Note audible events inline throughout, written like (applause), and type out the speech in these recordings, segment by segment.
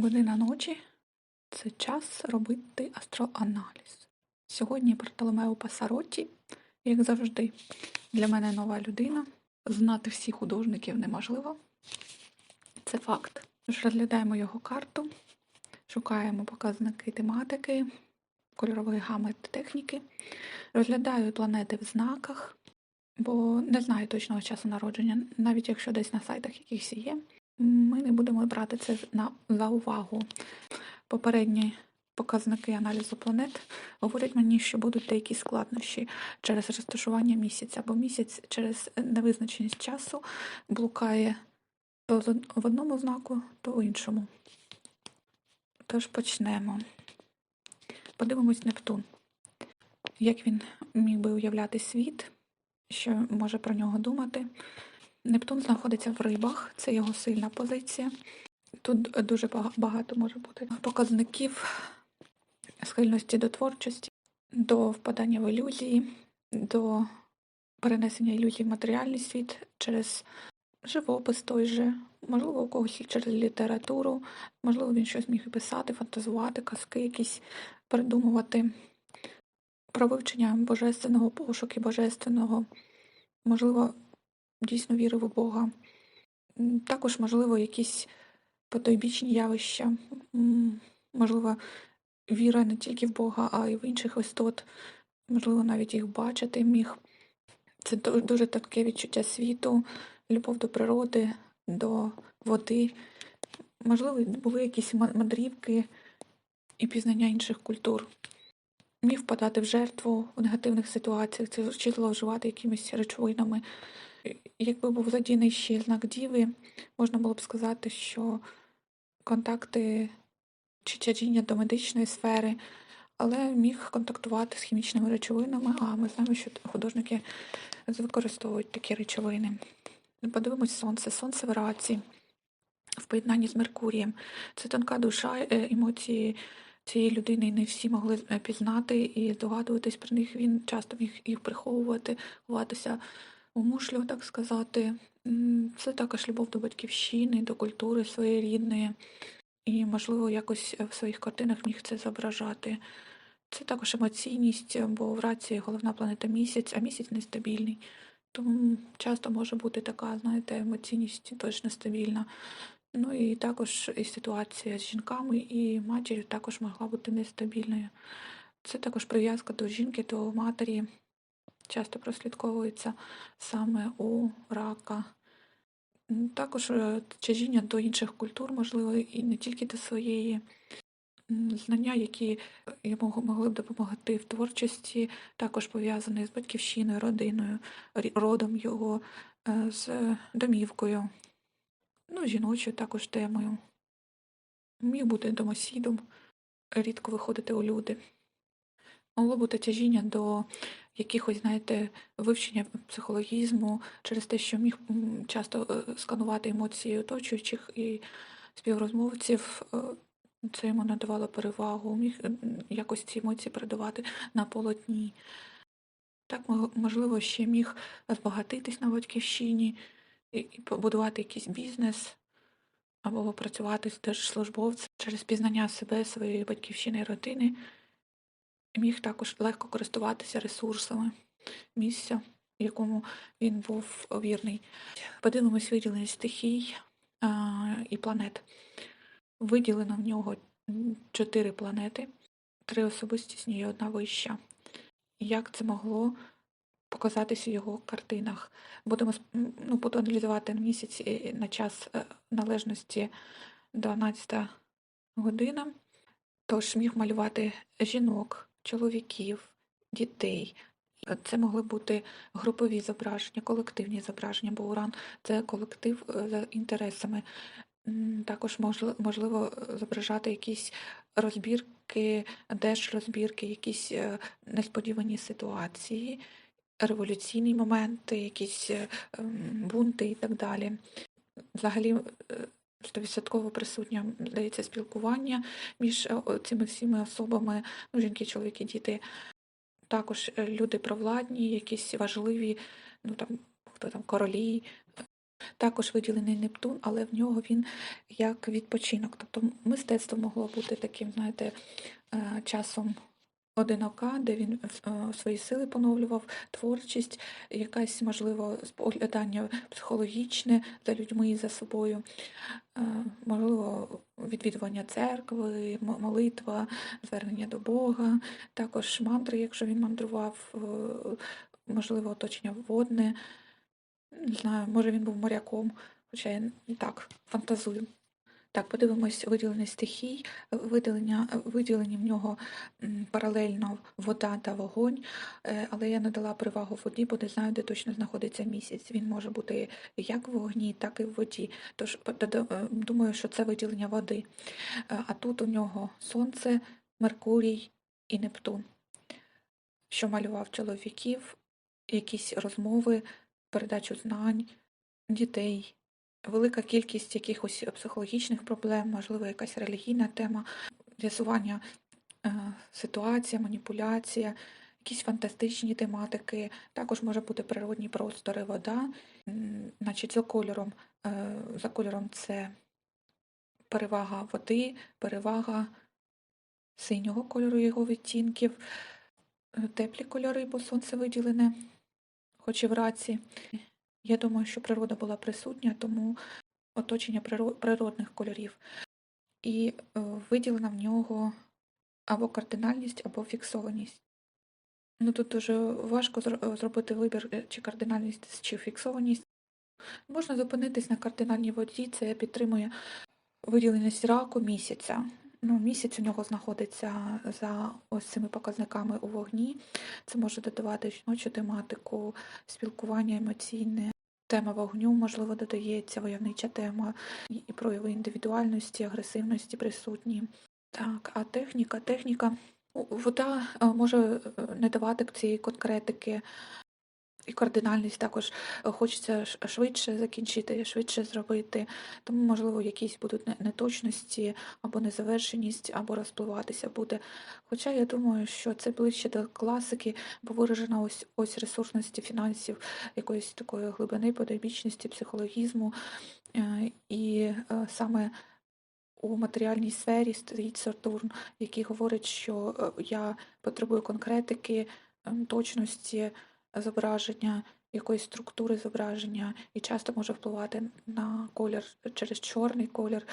Година ночі це час робити астроаналіз. Сьогодні Бартоломео Пасаротті, як завжди, для мене нова людина. Знати всіх художників неможливо. Це факт. Тож розглядаємо його карту, шукаємо показники тематики, кольорової гами техніки, розглядаю планети в знаках, бо не знаю точного часу народження, навіть якщо десь на сайтах якихось є. Ми не будемо брати це на, за увагу. Попередні показники аналізу планет говорять мені, що будуть деякі складнощі через розташування місяця, бо місяць через невизначеність часу блукає то в одному знаку, то в іншому. Тож почнемо. Подивимось Нептун. Як він міг би уявляти світ, що може про нього думати. Нептун знаходиться в рибах, це його сильна позиція. Тут дуже багато може бути показників схильності до творчості, до впадання в ілюзії, до перенесення ілюзій в матеріальний світ через живопис той же, можливо, у когось через літературу, можливо, він щось міг писати, фантазувати, казки якісь придумувати, про вивчення божественного, пошуки божественного, можливо, дійсно вірив у Бога. Також, можливо, якісь потойбічні явища, можливо, віра не тільки в Бога, а й в інших істот, можливо, навіть їх бачити міг. Це дуже таке відчуття світу, любов до природи, до води. Можливо, були якісь мандрівки і пізнання інших культур. Міг впадати в жертву у негативних ситуаціях, це чи зловживати якимись речовинами. Якби був задійний ще знак діви, можна було б сказати, що контакти чи тяжіння до медичної сфери, але міг контактувати з хімічними речовинами, а ми знаємо, що художники використовують такі речовини. Подивимось сонце. Сонце в раці, в поєднанні з Меркурієм. Це тонка душа, е, емоції цієї людини не всі могли е, пізнати і здогадуватись про них. Він часто міг їх приховувати, ховатися у так сказати. Це також любов до батьківщини, до культури своєї рідної. І, можливо, якось в своїх картинах міг це зображати. Це також емоційність, бо в раці головна планета місяць, а місяць нестабільний. Тому часто може бути така, знаєте, емоційність теж нестабільна. Ну і також і ситуація з жінками і матір'ю також могла бути нестабільною. Це також прив'язка до жінки, до матері. Часто прослідковується саме у рака. Також е, тяжіння до інших культур, можливо, і не тільки до своєї. Знання, які йому могли б допомогти в творчості, також пов'язані з батьківщиною, родиною, родом його, е, з домівкою, ну, жіночою також темою. Міг бути домосідом, рідко виходити у люди. Могло бути тяжіння до якихось, знаєте, вивчення психологізму через те, що міг часто е, сканувати емоції оточуючих і співрозмовців. е, Це йому надавало перевагу, міг якось ці емоції передавати на полотні. Так, можливо, ще міг збагатитись на батьківщині і побудувати якийсь бізнес або працювати з держслужбовцем через пізнання себе, своєї батьківщини і родини. Міг також легко користуватися ресурсами місця, якому він був вірний. Подивимось виділення стихій і планет. Виділено в нього чотири планети, три особистісні і одна вища. Як це могло показатися в його картинах? Будемо ну, буду аналізувати на місяць на час е, належності 12 година. Тож міг малювати жінок, чоловіків, дітей. Це могли бути групові зображення, колективні зображення, бо уран це колектив е, за інтересами. Також можливо е, зображати якісь розбірки, держрозбірки, якісь е, несподівані ситуації, революційні моменти, якісь е, бунти і так далі. Взагалі е, стовідсотково присутнє, здається, спілкування між е, цими всіми особами, ну, жінки, чоловіки, діти. Також е, люди провладні, якісь важливі, ну там хто там королі, також виділений Нептун, але в нього він як відпочинок. Тобто мистецтво могло бути таким, знаєте, е, часом одинока, де він е, свої сили поновлював, творчість, якась, можливо, споглядання психологічне за людьми і за собою, е, можливо, відвідування церкви, молитва, звернення до Бога, також мантри, якщо він мандрував, е, можливо, оточення водне. Не знаю, може він був моряком, хоча я так фантазую. Так, подивимось виділення стихій, виділення, виділені в нього паралельно вода та вогонь, е, але я надала перевагу воді, бо не знаю, де точно знаходиться місяць. Він може бути як в вогні, так і в воді. Тож думаю, що це виділення води. Е, А тут у нього сонце, Меркурій і Нептун, що малював чоловіків, якісь розмови, передачу знань, дітей, велика кількість якихось психологічних проблем, можливо, якась релігійна тема, з'ясування е, ситуація, маніпуляція, якісь фантастичні тематики. Також може бути природні простори, вода. Значить, за кольором, е, за кольором це перевага води, перевага синього кольору його відтінків, е, теплі кольори, бо сонце виділене, хоч і вранці. Я думаю, що природа була присутня, тому оточення природних кольорів. І е, виділена в нього або кардинальність, або фіксованість. Ну тут дуже важко зробити вибір, е, чи кардинальність, чи фіксованість. Можна зупинитись на кардинальній воді, це підтримує виділеність раку місяця. Ну, місяць у нього знаходиться за ось цими показниками у вогні. Це може додавати жіночу тематику, спілкування емоційне. Тема вогню, можливо, додається, войовнича тема, і прояви індивідуальності, агресивності присутні. Так, а техніка, техніка. Вода е, може е, не давати цієї конкретики, і кардинальність також е, хочеться швидше закінчити, швидше зробити. Тому, можливо, якісь будуть неточності або незавершеність, або розпливатися буде. Хоча я думаю, що це ближче до класики, бо виражена ось ось ресурсності фінансів, якоїсь такої глибини, подобічності, психологізму. Е, І е, саме у матеріальній сфері стоїть Сатурн, який говорить, що я потребую конкретики, точності зображення, якоїсь структури зображення, і часто може впливати на колір через чорний колір.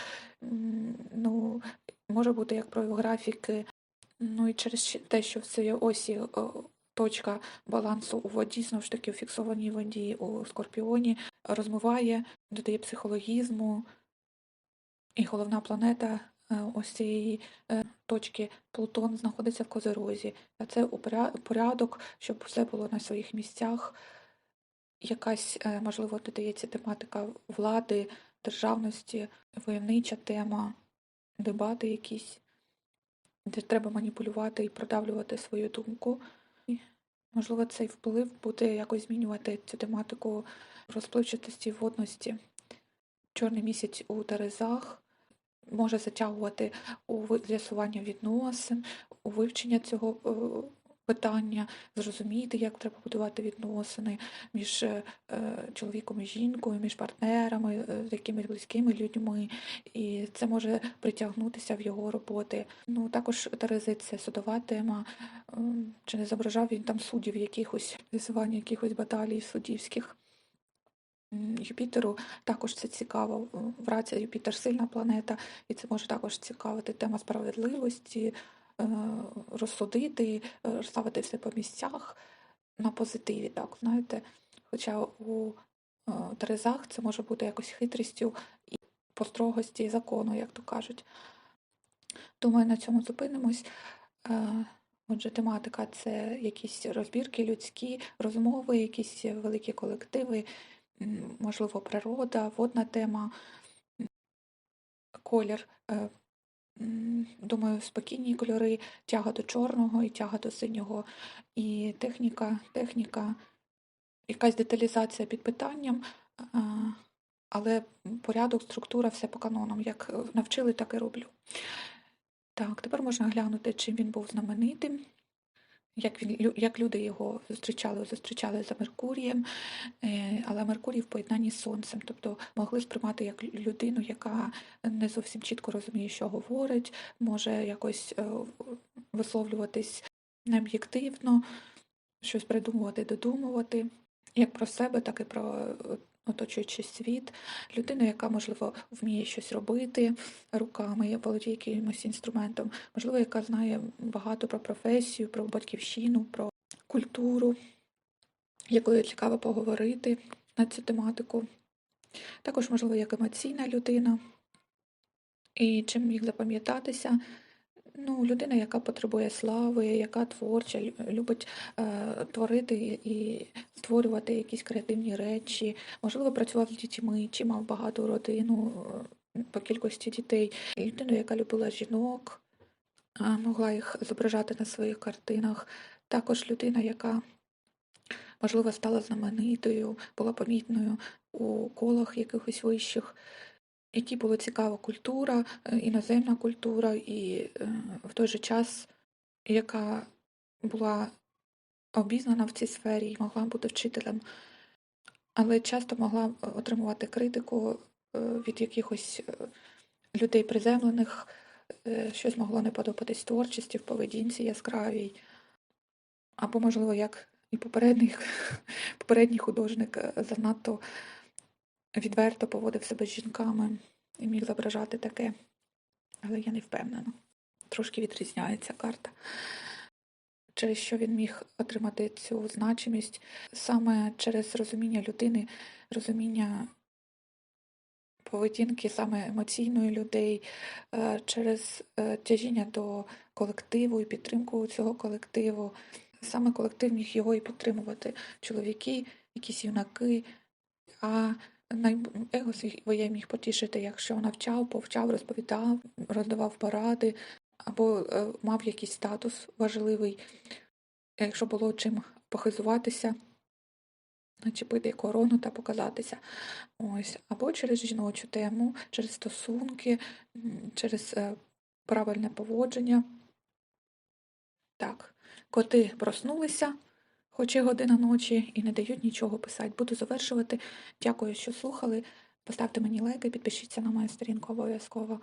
Ну, може бути як прояв графіки, ну і через те, що в цій осі точка балансу у воді, знову ж таки, у фіксованій воді, у скорпіоні, розмиває, додає психологізму. І головна планета е, ось цієї е, точки Плутон знаходиться в Козерозі. Це порядок, щоб все було на своїх місцях. Якась, е, можливо, додається тематика влади, державності, войовнича тема, дебати якісь, де треба маніпулювати і продавлювати свою думку. І, можливо, цей вплив буде якось змінювати цю тематику розпливчатості, водності. Чорний місяць у Терезах може затягувати у з'ясування відносин, у вивчення цього е, питання, зрозуміти, як треба будувати відносини між е, чоловіком і жінкою, між партнерами, е, з якимись близькими людьми, і це може притягнутися в його роботи. Ну також Терези судова тема. Ем, Чи не зображав він там суддів якихось з'ясування якихось баталій суддівських? Юпітеру також це цікаво. В раці Юпітер сильна планета, і це може також цікавити тема справедливості, е, розсудити, е, розставити все по місцях на позитиві, так, знаєте. Хоча у е, Терезах це може бути якось хитрістю і по строгості закону, як то кажуть. Думаю, на цьому зупинимось. Отже, тематика це якісь розбірки людські, розмови, якісь великі колективи, можливо, природа, водна тема, колір. е, Думаю, спокійні кольори, тяга до чорного і тяга до синього. І техніка, техніка, якась деталізація під питанням, але порядок, структура, все по канонам. Як е, навчили, так і роблю. Так, тепер можна глянути, чим він був знаменитим. Як, він, як люди його зустрічали, зустрічали за Меркурієм, е, але Меркурій в поєднанні з Сонцем, тобто могли сприймати як людину, яка не зовсім чітко розуміє, що говорить, може якось е, висловлюватись необ'єктивно, щось придумувати, додумувати, як про себе, так і про оточуючий світ. Людина, яка, можливо, вміє щось робити руками, володіє якимось інструментом, можливо, яка знає багато про професію, про батьківщину, про культуру, якою цікаво поговорити на цю тематику. Також, можливо, як емоційна людина. І чим міг запам'ятатися, ну, людина, яка потребує слави, яка творча, любить е, творити і створювати якісь креативні речі, можливо, працював з дітьми, чи мав багату родину е, по кількості дітей. Людина, яка любила жінок, е, могла їх зображати на своїх картинах. Також людина, яка, можливо, стала знаменитою, була помітною у колах якихось вищих якій була цікава культура, е, іноземна культура, і е, в той же час, яка була обізнана в цій сфері і могла бути вчителем, але часто могла е, отримувати критику від якихось людей приземлених, щось могло не подобатись творчості, в поведінці яскравій, або, можливо, як і попередній, (laughs) попередній художник занадто відверто поводив себе з жінками і міг зображати таке. Але я не впевнена. Трошки відрізняється карта. Через що він міг отримати цю значимість саме через розуміння людини, розуміння поведінки саме емоційної людей, е, через е, тяжіння до колективу і підтримку цього колективу. Саме колектив міг його і підтримувати. Чоловіки, якісь юнаки, а его своє міг потішити, якщо навчав, повчав, розповідав, роздавав поради, або е, мав якийсь статус важливий, якщо було чим похизуватися, начепити корону та показатися. Ось. Або через жіночу тему, через стосунки, через е, правильне поводження. Так, коти проснулися, хоч і година ночі, і не дають нічого писати. Буду завершувати. Дякую, що слухали. Поставте мені лайки, підпишіться на мою сторінку обов'язково.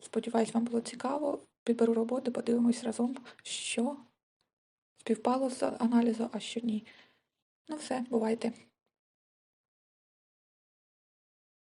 Сподіваюсь, вам було цікаво. Підберу роботу, подивимось разом, що співпало з аналізу, а що ні. Ну все, бувайте.